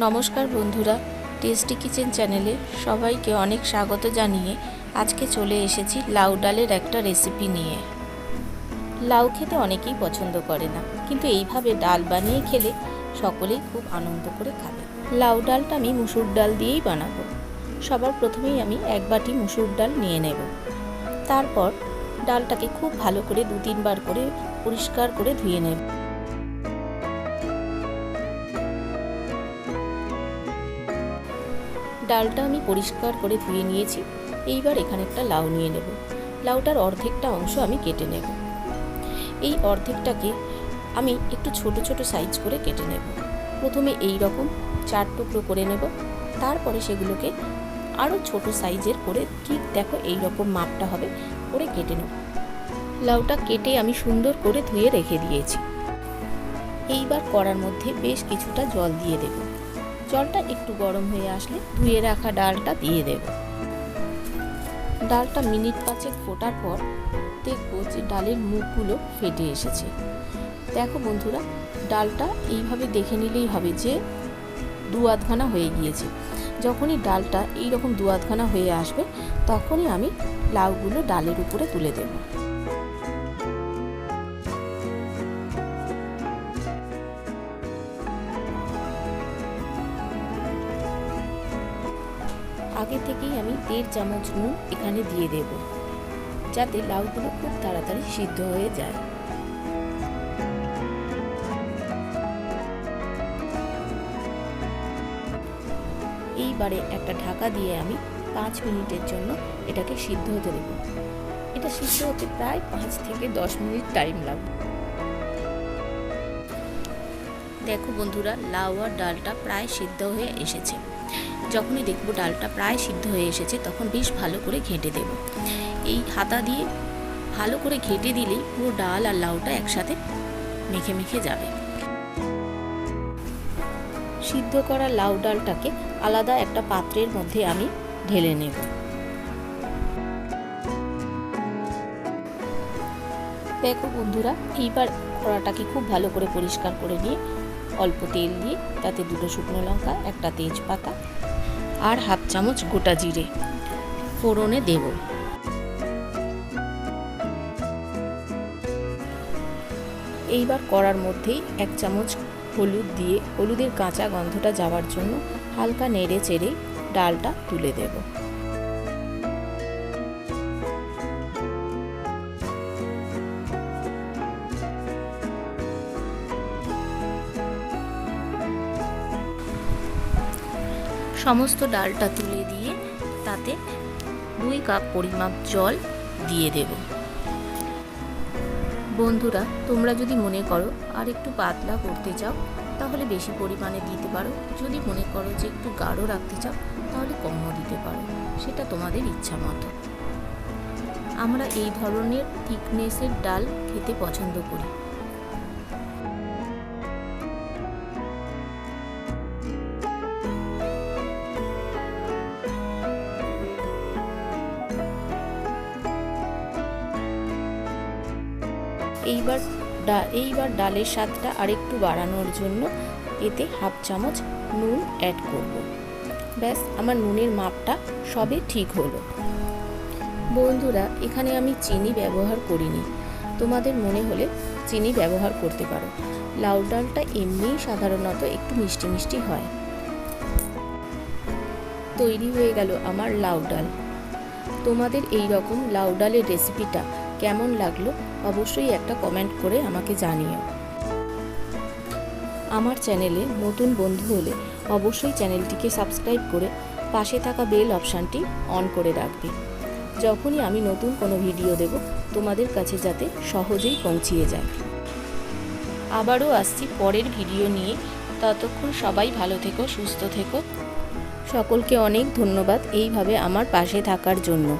নমস্কার বন্ধুরা, tasty kitchen চ্যানেলে সবাইকে অনেক স্বাগত জানিয়ে আজকে চলে এসেছি লাউ ডালের একটা রেসিপি নিয়ে। লাউ খেতে অনেকেই পছন্দ করে না, কিন্তু এইভাবে ডাল বানিয়ে খেলে সকলেই খুব আনন্দ করে খাবে। লাউ ডালটা আমি মুসুর ডাল দিয়েই বানাবো। সবার প্রথমেই আমি এক বাটি মুসুর ডাল নিয়ে নেব। তারপর ডালটাকে খুব ভালো করে দু তিনবার করে পরিষ্কার করে ধুয়ে নেব। ডালটা আমি পরিষ্কার করে ধুয়ে নিয়েছি। এইবার এখানে একটা লাউ নিয়ে নেব। লাউটার অর্ধেকটা অংশ আমি কেটে নেব। এই অর্ধেকটাকে আমি একটু ছোট ছোট সাইজ করে কেটে নেব। প্রথমে এই রকম চার টুকরো করে নেব। তারপরে সেগুলোকে আরও ছোট সাইজের করে ঠিক দেখো এই রকম মাপটা হবে করে কেটে নেব। লাউটা কেটে আমি সুন্দর করে ধুয়ে রেখে দিয়েছি। এইবার কড়ার মধ্যে বেশ কিছুটা জল দিয়ে দেবো। জলটা একটু গরম হয়ে আসলে ধুয়ে রাখা ডালটা দিয়ে দেব। ডালটা মিনিট পাঁচেক ফোটার পর দেখব যে ডালের মুখগুলো ফেটে এসেছে। দেখো বন্ধুরা, ডালটা এইভাবে দেখে নিলেই হবে যে দু আধখানা হয়ে গিয়েছে। যখনই ডালটা এই রকম দু আধখানা হয়ে আসবে, তখনই আমি লাউগুলো ডালের উপরে তুলে দেবো। আগে থেকেই আমি দেড় চামচ নুন এখানে দিয়ে দেব, যাতে লাউগুলো খুব তাড়াতাড়ি সিদ্ধ হয়ে যায়। এইবারে একটা ঢাকা দিয়ে আমি পাঁচ মিনিটের জন্য এটাকে সিদ্ধ হতে দেব। এটা সিদ্ধ হতে প্রায় পাঁচ থেকে দশ মিনিট টাইম লাগবে। দেখো বন্ধুরা, লাউ আর ডালটা প্রায় সিদ্ধ হয়ে এসেছে। যখনই দেখব ডালটা প্রায় সিদ্ধ হয়ে এসেছে, তখন বেশ ভালো করে ঘেঁটে দেব। এই হাতা দিয়ে ভালো করে ঘেঁটে দিলেই পুরো ডাল আর লাউটা একসাথে মেখে মেখে যাবে। সিদ্ধ করা লাউ ডালটাকে আলাদা একটা পাত্রের মধ্যে আমি ঢেলে নেব। দেখো বন্ধুরা, এইবার কড়াটাকে খুব ভালো করে পরিষ্কার করে নিয়ে অল্প তেল দিয়ে তাতে দুটো শুকনো লঙ্কা, একটা তেজপাতা আর হাফ চামচ গোটা জিরে। ফোড়নে দেব। এইবার করার মধ্যেই এক চামচ হলুদ দিয়ে হলুদের কাঁচা গন্ধটা যাওয়ার জন্য হালকা নেড়ে চেড়ে ডালটা তুলে দেব। সমস্ত ডালটা তুলে দিয়ে তাতে দুই কাপ পরিমাপ জল দিয়ে দেব। বন্ধুরা, তোমরা যদি মনে করো আর একটু পাতলা করতে চাও, তাহলে বেশি পরিমাণে দিতে পারো। যদি মনে করো যে একটু গাঢ় রাখতে চাও, তাহলে কমও দিতে পারো। সেটা তোমাদের ইচ্ছা মতো। আমরা এই ধরনের থিকনেসের ডাল খেতে পছন্দ করি। এইবার ডা, এইবার ডালের স্বাদটা আরেকটু বাড়ানোর জন্য এতে হাফ চামচ নুন অ্যাড করব। ব্যাস, আমার নুনের মাপটা সবে ঠিক হলো। বন্ধুরা, এখানে আমি চিনি ব্যবহার করিনি। তোমাদের মনে হলে চিনি ব্যবহার করতে পারো। লাউ ডালটা এমনিই সাধারণত একটু মিষ্টি মিষ্টি হয়। তৈরি হয়ে গেল আমার লাউ ডাল। তোমাদের এই রকম লাউ ডালের রেসিপিটা কেমন লাগল অবশ্যই একটা কমেন্ট করে আমাকে জানিও। আমার চ্যানেলে নতুন বন্ধু হলে অবশ্যই চ্যানেলটিকে সাবস্ক্রাইব করে পাশে থাকা বেল অপশানটি অন করে রাখবে। যখনই আমি নতুন কোনো ভিডিও দেব, তোমাদের কাছে যাতে সহজেই পৌঁছিয়ে যায়। আবারও আসছি পরের ভিডিও নিয়ে। ততক্ষণ সবাই ভালো থেকো, সুস্থ থেকো। সকলকে অনেক ধন্যবাদ এইভাবে আমার পাশে থাকার জন্য।